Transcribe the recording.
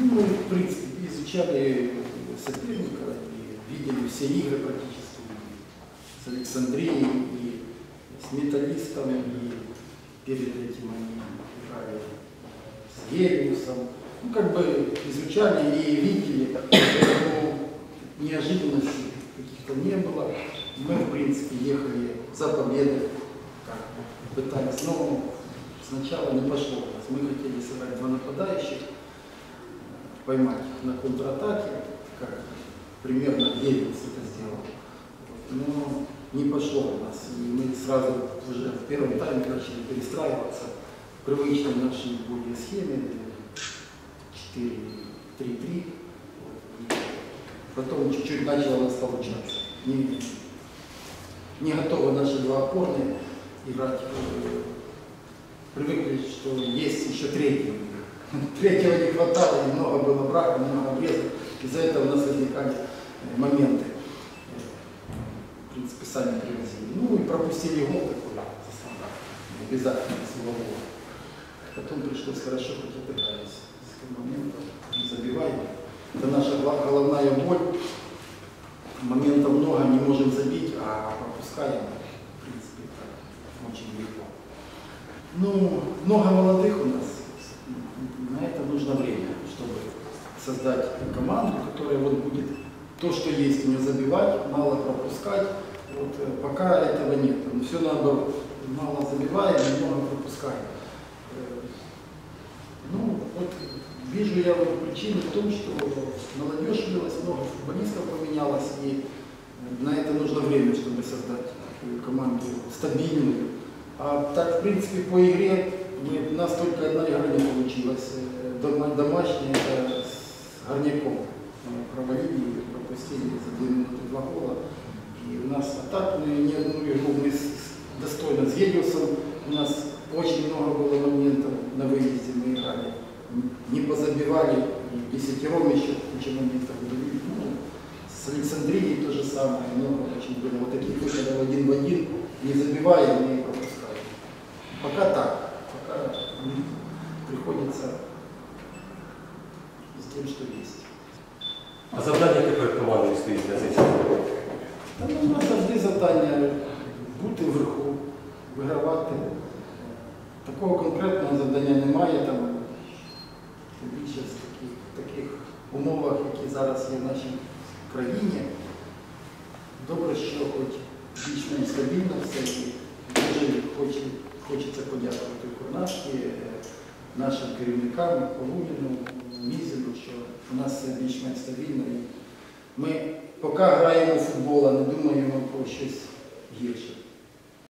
Ну, мы, в принципе, изучали соперника и видели все игры практически с Александрией и с Металлистом, и перед этим они играли с Гелиусом. Ну, как бы изучали и видели, поэтому неожиданностей каких-то не было. Мы, в принципе, ехали за победой, как бы пытались, но сначала не пошло. Мы хотели сыграть два нападающих, поймать на контратаке, как примерно Гелиус это сделал. Но не пошло у нас. И мы сразу уже в первом тайме начали перестраиваться в привычной нашей более схеме 4-3-3. Вот. И Потом чуть-чуть начало у нас получаться. Не, не готовы наши два опорные играть. Привыкли, что есть еще третий. Третьего не хватало, немного было брака, немного обрезов. Из-за этого у нас возникали э, моменты. Э, В принципе, сами привозили. Ну и пропустили гол такой за стандарт. Обязательно силового. Потом пришлось хорошо хоть отыгрались. С моментом не забиваем. Это наша головная боль. Моментов много, не можем забить, а пропускаем. В принципе, так, очень легко. Ну, много молодых у нас. На это нужно время, чтобы создать команду, которая вот будет то, что есть, не забивать, мало пропускать. Вот э, пока этого нет. все наоборот. Мало забиваем, много пропускаем. Э, Ну, вот вижу я вот причину в том, что молодежь вылилась, много футболистов поменялось, и на это нужно время, чтобы создать команду стабильную. А так, в принципе, по игре мы- у нас только одна игра не получилась. Э, дома- Домашняя это с Горняком. Мы провалили и пропустили за две минуты два гола. И у нас атак, мы ни одну игру мы достойно с Гелиусом. У нас очень много было моментов на выезде мы играли. Не позабивали, и десятером еще куча моментов были. Ну, с Александрией то же самое, много очень было вот таких выходов один в один, не забиваем и пропускаем. Пока так, пока приходится тем, что есть. А завдання яке перед командою стоїть на цей? Та ну, у нас завжди завдання бути вверху, вигравати. Такого конкретного завдання немає там. Тим більше в таких, таких умовах, які зараз є в нашій країні. Добре, що хоч більш-менш стабільно все. І дуже хоче, хочеться подякувати Курнашки, е, нашим керівникам, Полуніну, Мізеру, що у нас все більш-менш стабільно. І ми поки граємо в футбол, а не думаємо про щось гірше.